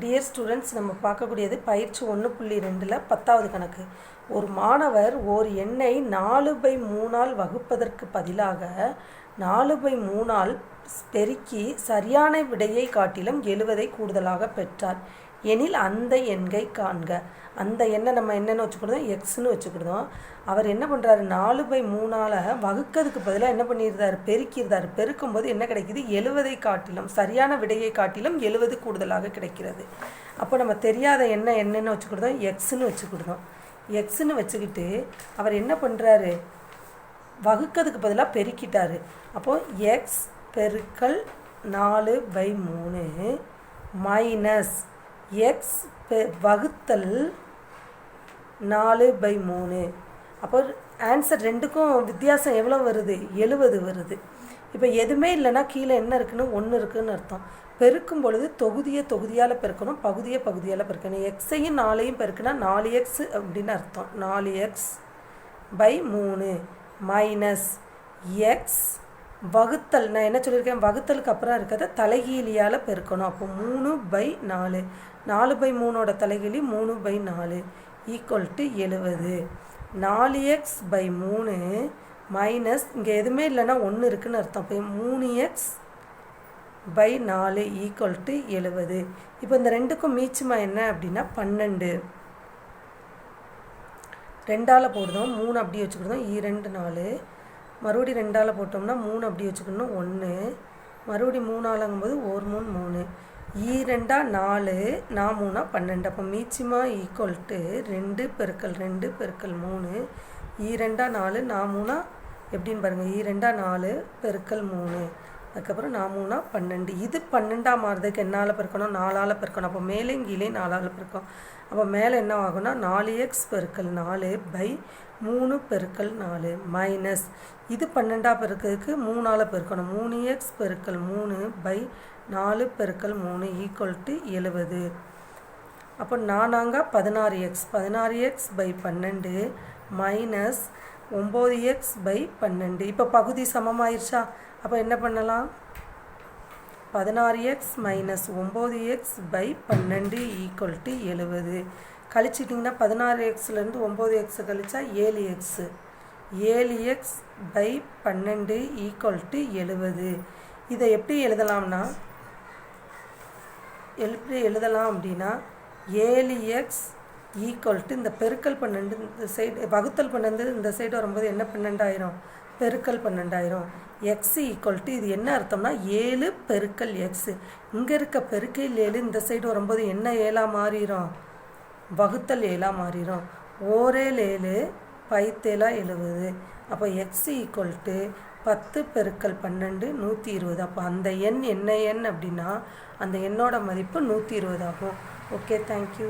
Dear students நம்ம பார்க்கக்கூடியது பயிற்சி ஒன்று புள்ளி ரெண்டில் பத்தாவது கணக்கு. ஒரு மாணவர் ஓர் எண்ணை நாலு பை மூணால் வகுப்பதற்கு பதிலாக நாலு பை மூணால் பெருக்கி சரியான விடையை காட்டிலும் எழுவதை கூடுதலாக பெற்றார். எனில் அந்த எண்கை காண்க. அந்த எண்ணை நம்ம என்னென்னு வச்சுக்கிடுதோம்? எக்ஸ்னு வச்சுக்கிடுதோம். அவர் என்ன பண்ணுறாரு நாலு பை மூணால் வகுக்கிறதுக்கு பதிலாக என்ன பண்ணியிருந்தார் பெருக்கியிருந்தார் பெருக்கும்போது என்ன கிடைக்கிது? எழுவதை காட்டிலும் சரியான விடையை காட்டிலும் எழுவது கூடுதலாக கிடைக்கிறது. அப்போ நம்ம தெரியாத எண்ணெய் என்னென்னு வச்சுக்கிடுதோம்? எக்ஸ்னு வச்சுக்கிடுதோம். எக்ஸ்னு வச்சுக்கிட்டு அவர் என்ன பண்ணுறாரு வகுக்கிறதுக்கு பதிலாக பெருக்கிட்டார். அப்போது எக்ஸ் பெருக்கல் நாலு பை மூணு மைனஸ் எக்ஸ் பெ வகுத்தல் நாலு பை மூணு. அப்போ ஆன்சர் ரெண்டுக்கும் வித்தியாசம் எவ்வளோ வருது? எழுபது வருது. இப்போ எதுவுமே இல்லைன்னா கீழே என்ன இருக்குன்னு? ஒன்று இருக்குதுன்னு அர்த்தம். பெருக்கும் பொழுது தொகுதியை தொகுதியால் பெருக்கணும் பகுதியை பகுதியால் பெருக்கணும். எக்ஸையும் நாலையும் பெருக்குனா நாலு எக்ஸ் அப்படின்னு அர்த்தம். நாலு எக்ஸ் பை மூணு மைனஸ் எக்ஸ் வகுத்தல் நான் என்ன சொல்லியிருக்கேன்? வகுத்தலுக்கு அப்புறம் இருக்கிறத தலைகீழியால் பெருக்கணும். அப்போ மூணு பை நாலு. நாலு பை மூணோட தலைகீழி மூணு பை நாலு. ஈக்குவல் டு எழுவது. நாலு எக்ஸ் பை மூணு மைனஸ் இங்கே எதுவுமே இல்லைன்னா ஒன்று இருக்குதுன்னு அர்த்தம். இப்போ மூணு எக்ஸ் பை நாலு ஈக்குவல் டு எழுவது. இப்போ இந்த ரெண்டுக்கும் மீச்சுமா என்ன அப்படின்னா பன்னெண்டு. ரெண்டால் போடுதோம் மூணு அப்படி வச்சுக்கிடுதோம் ஈ ரெண்டு நாலு. மறுபடி ரெண்டால் போட்டோம்னா மூணு அப்படி வச்சுக்கணும். ஒன்று மறுபடி மூணாலங்கும்போது ஒரு மூணு. மூணு ஈ ரெண்டா நாலு. நான் மூணா பன்னெண்டு. அப்போ மீச்சிமா ஈக்குவல் டு ரெண்டு பெருக்கல் ரெண்டு பெருக்கல் மூணு. ஈ ரெண்டா நாலு. நான் மூணா எப்படின்னு பாருங்கள் ஈ e ரெண்டா நாலு பெருக்கல் மூணு. அதுக்கப்புறம் நான் மூணா பன்னெண்டு. இது பன்னெண்டாம் மாறுறதுக்கு என்னால் பெருக்கணும்? நாலால் பெருக்கணும். அப்போ மேலேயும் கீழே நாலால் பெருக்கணும். அப்போ மேலே என்ன ஆகும்னா நாலு எக்ஸ் பெருக்கல் நாலு பை மூணு பெருக்கல் நாலு மைனஸ் இது பன்னெண்டாக பெருக்கிறதுக்கு மூணால் பெருக்கணும். மூணு எக்ஸ் பெருக்கல் மூணு பை நாலு பெருக்கல் மூணு ஈக்குவல் டு எழுவது. அப்போ நானாங்க பதினாறு எக்ஸ் பதினாறு எக்ஸ் பை பன்னெண்டு மைனஸ் ஒம்பது எக்ஸ் பை பன்னெண்டு. இப்போ பகுதி சமமாயிருச்சா? அப்போ என்ன பண்ணலாம்? பதினாறு எக்ஸ் மைனஸ் ஒம்பது எக்ஸ் பை பன்னெண்டு ஈக்குவல் டு எழுபது கழிச்சிட்டிங்கன்னா பதினாறு எக்ஸ்லேருந்து ஒம்பது எக்ஸ் கழிச்சா ஏழு எக்ஸு ஏழு எக்ஸ் பை பன்னெண்டு ஈக்குவல் டு எழுபது இதை எப்படி எழுதலாம்னா எப்படி எழுதலாம் அப்படின்னா ஏழு எக்ஸ் ஈக்குவல் டு இந்த பெருக்கல் பன்னெண்டு இந்த சைடு வகுத்தல் பன்னெண்டு இந்த சைடு வரும்போது என்ன பன்னெண்டாயிரம்? பெருக்கல் பன்னெண்டாயிரம். எக்ஸ் ஈக்குவல் டு இது என்ன அர்த்தம்னா ஏழு பெருக்கல் எக்ஸு இங்கே இருக்க பெருக்கையில் ஏழு இந்த சைடு வரும்போது என்ன ஏழாக மாறிடும் வகுத்தல் ஏழாக மாறிடும் ஓரேல் ஏழு பைத்தேலாக எழுபது. அப்போ எக்ஸ் ஈக்குவல் டு பத்து பெருக்கல் பன்னெண்டு நூற்றி இருபது. அப்போ அந்த எண் என்ன எண் அப்படின்னா அந்த எண்ணோட மதிப்பு நூற்றி இருபது ஆகும். Okay thank you